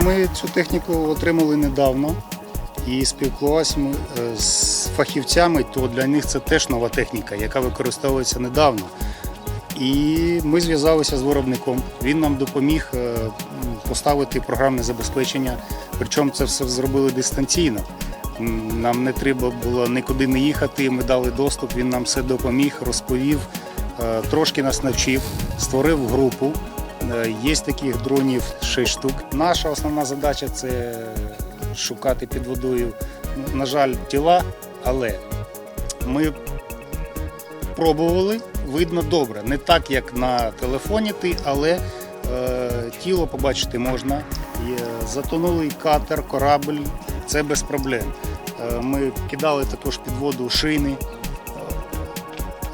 Ми цю техніку отримали недавно і спілкувалися е, з фахівцями, то для них це теж нова техніка, яка використовується недавно. І ми зв'язалися з виробником. Він нам допоміг е, поставити програмне забезпечення. Причому це все зробили дистанційно. Нам не треба було нікуди не їхати. Ми дали доступ. Він нам все допоміг, розповів, е, трошки нас навчив, створив групу. Е, Є таких дронів 6 штук. Наша основна задача це шукати під водою, на жаль, тіла, але ми пробували, видно добре. Не так, як на телефоні ти, але е, тіло побачити можна. Затонулий катер, корабль, це без проблем. Е, ми кидали також під воду шини.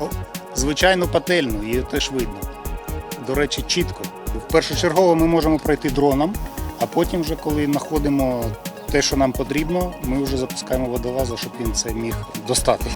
О, звичайну пательну, її теж видно. До речі, чітко. Першочергово ми можемо пройти дроном, а потім, вже коли знаходимо те, що нам потрібно, ми вже запускаємо водолаза, щоб він це міг достати.